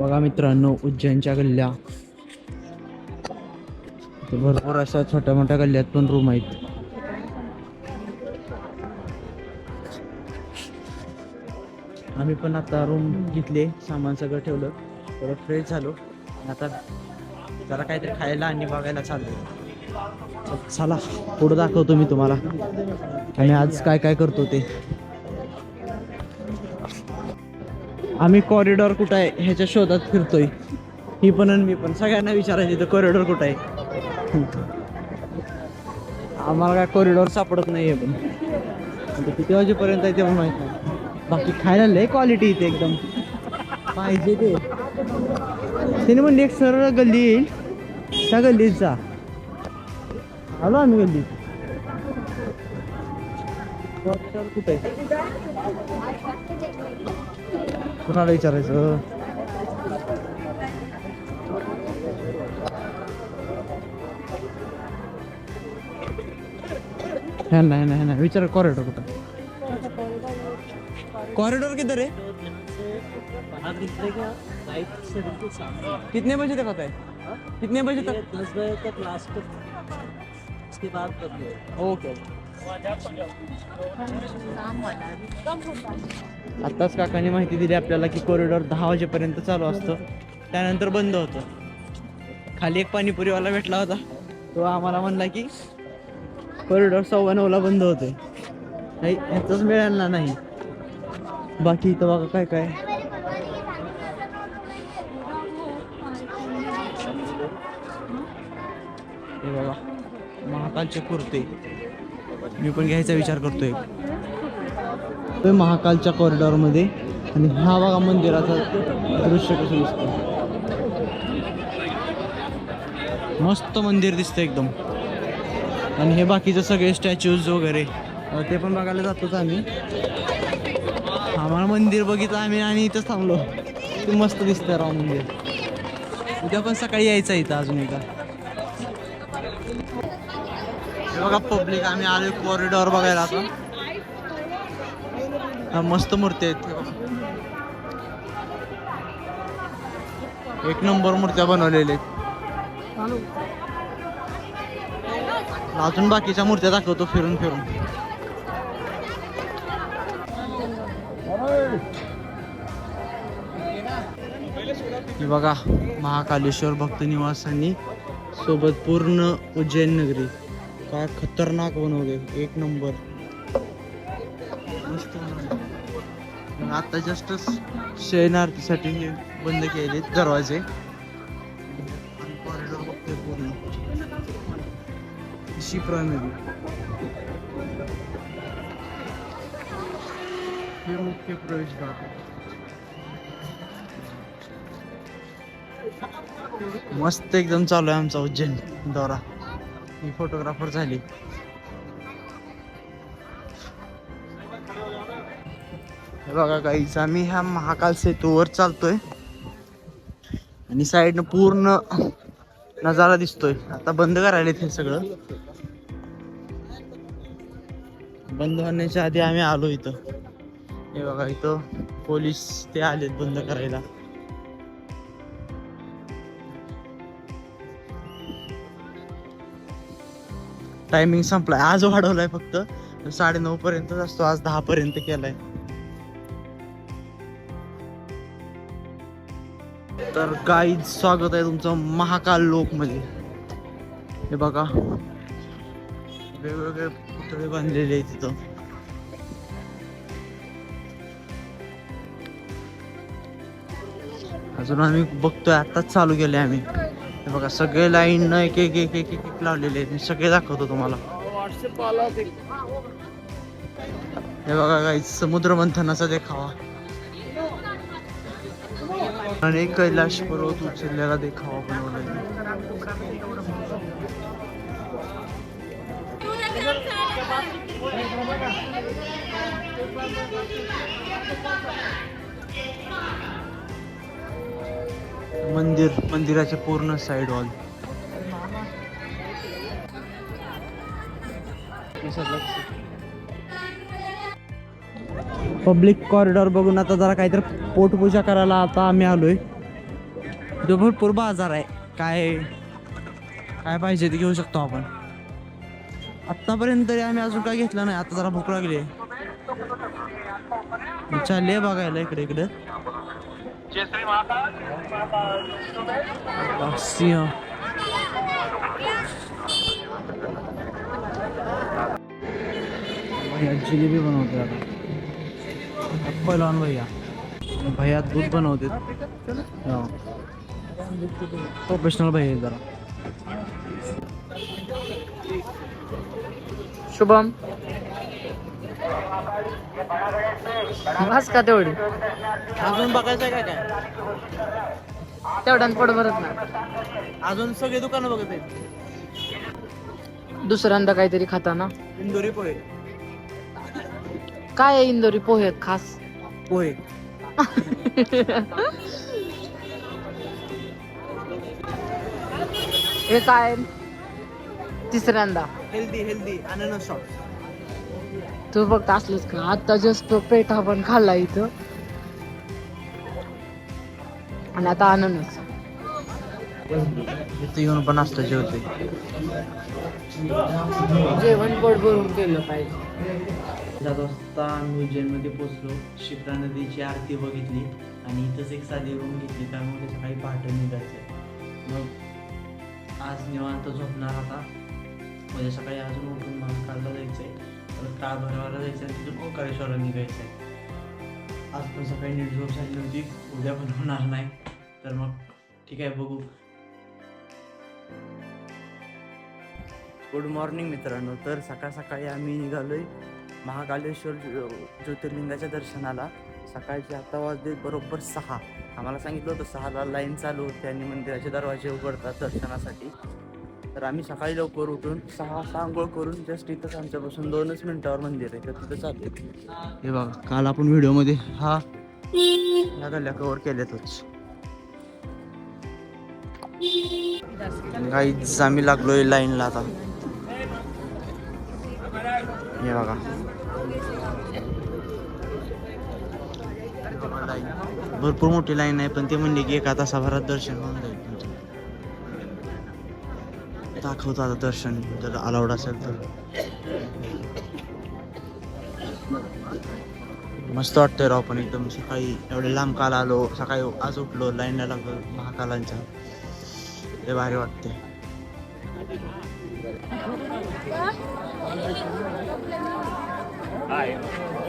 बघा मित्रांनो उज्जैनच्या गल्ल्या. भरपूर अशा छोट्या मोठ्या गल्ल्यात पण रूम आहेत. आम्ही पण आता रूम घेतले सामान सगळं ठेवलं. थोडं फ्रेश झालो. आता जरा काहीतरी खायला आणि बघायला चाललो चला पुढं दाखवतो मी तुम्हाला. आणि आज काय काय करतो ते. आम्ही कॉरिडॉर कुठं आहे ह्याच्या शोधात फिरतोय. ही पण आणि मी पण. सगळ्यांना विचारायचं तर कॉरिडॉर कुठं आहे. आम्हाला काय कॉरिडॉर सापडत नाही आहे पण किती वाजेपर्यंत आहे ते पण माहीत नाही. बाकी खायला लय क्वालिटी इथे एकदम. पाहिजे ते. त्याने म्हणले एक सरळ गल्ली येईल. त्या गल्लीत जा. आलो आम्ही गल्लीत. कुठे आहे कुणाला विचारायचं है नाही नाही नाही विचार कॉरिडॉर कुठं कॉरिडोर किधर है कितने बजे तक होता है कितने बजे तक दस बजे तक लास्ट उसके बाद ओके आत्ताच काकाने माहिती दिली आपल्याला की कॉरिडॉर दहा वाजेपर्यंत चालू असतं. त्यानंतर बंद होतं. खाली एक पाणीपुरीवाला भेटला होता. तो आम्हाला म्हणला की कॉरिडॉर सव्वा नऊला बंद होतोय. नाही ह्याचाच मिळाला नाही. बाकी इथं बघा काय काय. हे बघा महाकालचे कुर्ते. मी पण घ्यायचा विचार करतोय. ते महाकालच्या कॉरिडॉरमध्ये आणि हा बघा मंदिराचा दृश्य कसं दिसतं मस्त मंदिर दिसतं एकदम. आणि हे बाकीचे सगळे स्टॅच्यूज वगैरे ते पण बघायला जातोच आम्ही. आम्हाला मंदिर बघितलं आम्ही आणि इथंच थांबलो. ते मस्त दिसतं राव मंदिर. उद्या पण सकाळी यायचं इथं अजून एकदा. बघा पब्लिक आम्ही आलो कॉरिडॉर बघायला आता. हा, मस्त मूर्ती आहेत एक नंबर मूर्त्या बनवलेल्या आहेत. अजून बाकीच्या मूर्त्या दाखवतो फिरून फिरून. हे बघा महाकालेश्वर भक्त निवासांनी सोबत पूर्ण उज्जैन नगरी. काय खतरनाक बनवले एक नंबर. मस्त आता जस्ट शयनार्थीसाठी हे बंद केले दरवाजे. कॉरिडॉर बघतोय पूर्ण. शिप्रा नदी हे मुख्य प्रवेशद्वार आहे. मस्त एकदम चालू आहे आमचा उज्जैन दौरा. ही फोटोग्राफर झाली. बघा काहीच आम्ही ह्या महाकाल सेतूवर चालतोय. आणि साईडनं पूर्ण नजारा दिसतोय. आता बंद करायला हे सगळं. बंद होण्याच्या आधी आम्ही आलो इथं. हे बघा इथं पोलीस ते आलेत बंद करायला. टायमिंग संपलाय. आज वाढवलाय फक्त. साडे नऊ पर्यंतच असतो. आज दहा पर्यंत केलाय. तर काही स्वागत आहे तुमचं महाकाल लोक म्हणजे हे बघा. वेगवेगळे पुतळे बांधलेले आहेत तिथं अजून आम्ही बघतोय. आताच चालू केले आम्ही. हे बघा सगळे लाईन एक एक एक एक एक एक लावलेले आहेत. मी सगळे दाखवतो तुम्हाला. हे बघा काही समुद्र मंथनाचा देखावा. आणि कैलाश पर्वत उचललेला देखावा बनवलेला मंदिर मंदिराचे पूर्ण साइड वॉल पब्लिक कॉरिडॉर बघून आता जरा काहीतरी पोटपूजा करायला आता आम्ही आलोय. तो भरपूर बाजार आहे. काय काय पाहिजे ते घेऊ शकतो आपण. आत्तापर्यंत तरी आम्ही अजून काय घेतलं नाही. आता जरा भूक लागली चालले बघायला इकडे इकडे. अ, सिंह भैया जिलेबी बनवते आता. पहिलवान भैया भैया दूध बनवते. प्रोफेशनल भैया जरा. शुभम. बस का तेवढी? अजून बघायचं काय काय? तेवढ्यात पोट भरत नाही. अजून सगळे दुकानं बघत आहेत. दुसऱ्यांदा काहीतरी खाताना इंदोरी पोहे. काय आहे इंदोरी पोहे खास? पोहे. हे काय? तिसऱ्यांदा. हेल्दी हेल्दी अननस शॉट तू फक्त असलंच का? आता जस्ट पेठा पण खाल्ला इथं. आणि आता आनंदच इथे येऊन पण असतं जेवते. जेवण पोट भरून केलं पाहिजे. सात वाजता आम्ही उज्जैनमध्ये पोचलो शिप्रा नदीची आरती बघितली आणि इथंच एक साधी रूम घेतली. त्यामुळे सकाळी पहाटे निघायचं. मग आज निवांत झोपणार आता. उद्या सकाळी अजून उठून महाकालला जायचं आहे परत काळ जायचं आहे तिथून ओंकारेश्वरला निघायचं आहे आज पण सकाळी नीट झोप झाली नव्हती उद्या पण होणार नाही. तर मग ठीक आहे बघू. गुड मॉर्निंग मित्रांनो. तर सकाळ सकाळी आम्ही निघालोय महाकालेश्वर ज्योतिर्लिंगाच्या दर्शनाला. सकाळचे आता वाजले बरोबर सहा. आम्हाला सांगितलं होतं सहाला लाईन चालू होते आणि मंदिराचे दरवाजे उघडतात दर्शनासाठी. तर आम्ही सकाळी लवकर उठून सहा सहा आंघोळ करून जस्ट इथंच आमच्यापासून दोनच मिनिटावर मंदिर आहे. तर तिथं चालते हे बघा काल आपण व्हिडिओमध्ये हा ह्या गल्ल्या कवर केल्यातच. काहीच आम्ही लागलोय लाईनला आता. हे बघा. भरपूर मोठी लाईन आहे पण ते म्हणले की एका तासाभरात दर्शन होऊन जाईल. दाखवतो आता दर्शन जर अलाउड असेल तर. मस्त वाटतंय राव पण एकदम सकाळी एवढे लांब काल आलो सकाळी आज उठलो लाईनला लागलो महाकालांच्या ते भारी वाटते लय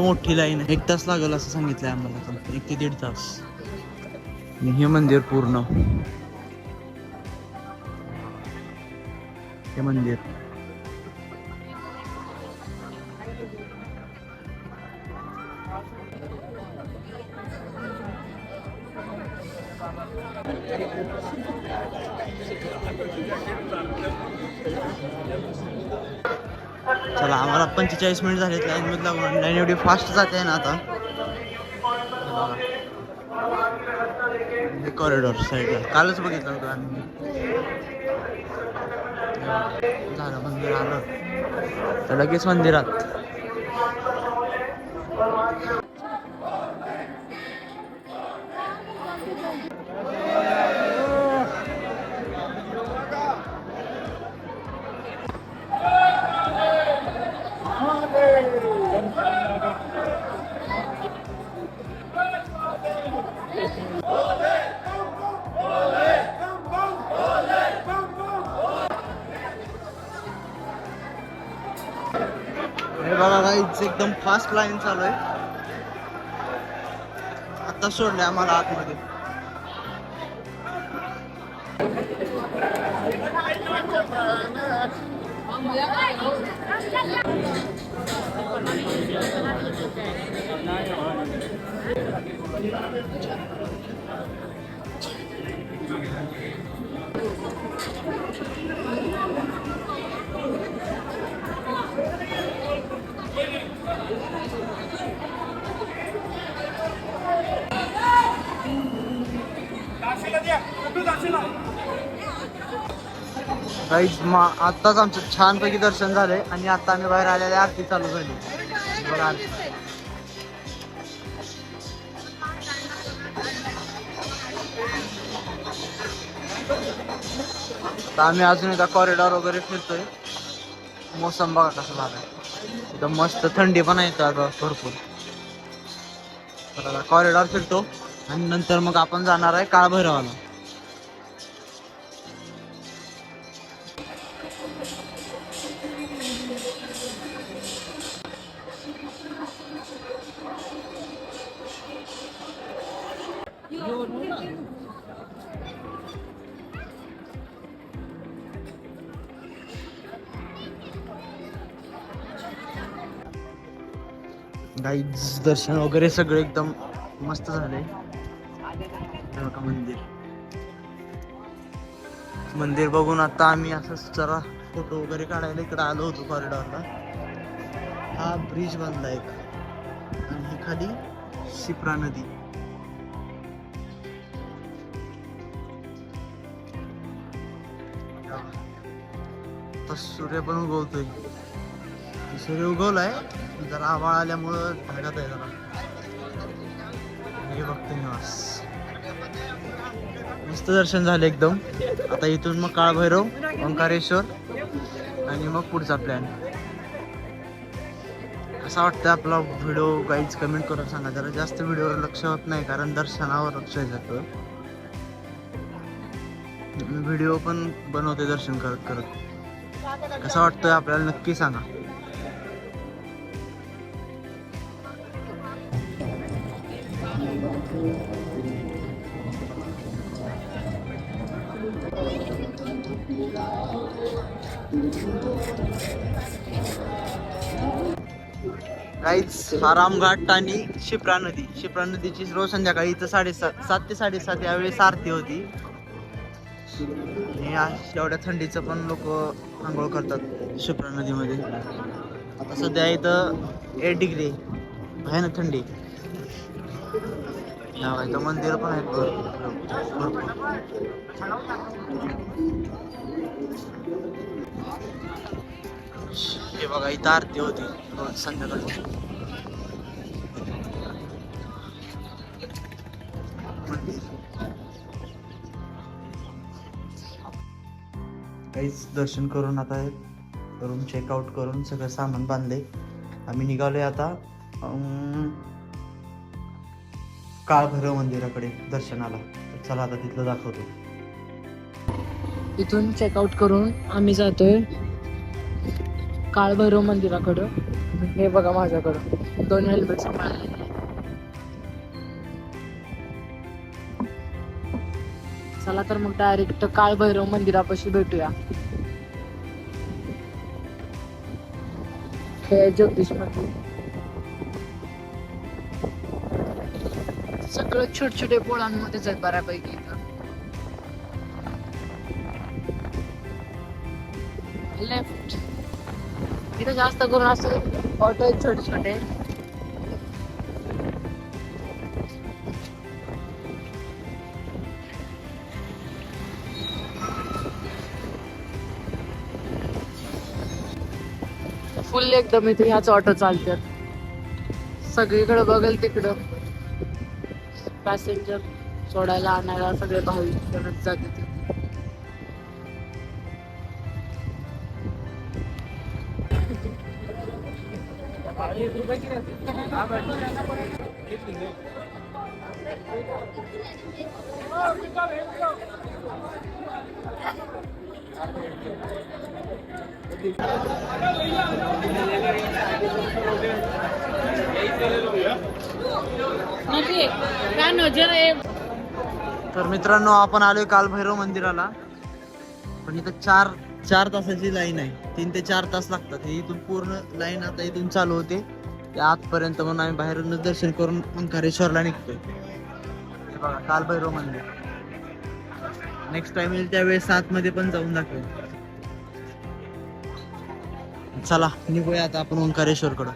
मोठी लाईन आहे. एक तास लागेल असं सांगितलंय आम्हाला पण. एक ते दीड तास. हे मंदिर पूर्ण. हे मंदिर. चला आम्हाला पंचेचाळीस मिनिट झालेत लाईन मध्ये लागून लाईन एवढी फास्ट जाते ना आता. कॉरिडॉर साईडला कालच बघितलं होतं आम्ही. झालं मंदिर आलं. तर लगेच मंदिरात. आज एकदम फास्ट लाईन चालू आहे. आता सोडलं आम्हाला आतमध्ये. काहीच मा आत्ताच आमचं छानपैकी दर्शन झालंय आणि आता आम्ही बाहेर आलेल्या आरती चालू झाली. बघा. आरती आम्ही अजून एकदा कॉरिडॉर वगैरे फिरतोय. मोसम बघा कसं झालाय. एकदम मस्त थंडी पण आहे इथं आता भरपूर. तर आता कॉरिडॉर फिरतो आणि नंतर मग आपण जाणार आहे काळभैरवाला. गाईज दर्शन वगैरे सगळं एकदम मस्त झालंय. बघा मंदिर. मंदिर बघून आता आम्ही असंच जरा फोटो वगैरे काढायला इकडे आलो होतो कॉरिडॉरला हा ब्रिज बांधला एक. आणि ही खाली शिप्रा नदी. सूर्य पण उगवतोय. सूर्य उगवलाय जरा आवाळ आल्यामुळं ढगात आहे जरा. हे बघतो निवास मस्त दर्शन झालं एकदम. आता इथून मग काळभैरव ओंकारेश्वर आणि मग पुढचा प्लॅन असं वाटतं आपला व्हिडिओ गाईज कमेंट करून सांगा. जरा जास्त व्हिडिओवर लक्ष होत नाही कारण दर्शनावर लक्ष जातं व्हिडिओ पण बनवते दर्शन करत करत. कसं वाटतंय आपल्याला नक्की सांगा. काहीच हा आणि शिप्रा नदी. शिप्रा नदीची रोज संध्याकाळी इथं साडेसात सात ते साडेसात यावेळेस आरती होती. एवढ्या थंडीचं पण लोक आंघोळ करतात शिप्रा नदीमध्ये. आता सध्या इथं एट डिग्री भयानक थंडी. या बघा, मंदिर पण आहेत भरपूर. हे बघा इथं आरती होती. संध्याकाळी. संध्याकाळची काहीच दर्शन करून आता रूम चेकआउट करून सगळं सामान बांधले आम्ही निघालोय आता काळभैरव मंदिराकडे दर्शनाला. तर चला आता तिथलं दाखवतो. इथून चेकआउट करून आम्ही जातोय काळभैरव मंदिराकडं. हे बघा माझ्याकडं. दोन हेल्मेट सांभाळले चला तर मग डायरेक्ट काळभैरव मंदिरापाशी भेटूया. हे आहे मंदिर. सगळं छोटे छोटे पोळांमध्येच आहेत बऱ्यापैकी इथं. लेफ्ट इथं जास्त करून असं ऑटो आहेत छोटे छोटे फुल एकदम इथे ह्याच ऑटो चालतात सगळीकडे बघेल तिकडं. पॅसेंजर सोडायला आणायला सगळे भाविक जाते तिथे. तर मित्रांनो आपण आलोय काल भैरव मंदिराला. पण इथं चार चार तासाची लाईन आहे. तीन ते चार तास लागतात. हे इथून पूर्ण लाईन आता इथून चालू होते. ते आतपर्यंत म्हणून आम्ही बाहेरूनच दर्शन करून ओंकारेश्वरला निघतोय. हे बघा काल भैरव मंदिर. नेक्स्ट टाइम येईल त्यावेळेस सात मध्ये पण जाऊन दाखवेल चला निघूया आता आपण ओंकारेश्वर कडं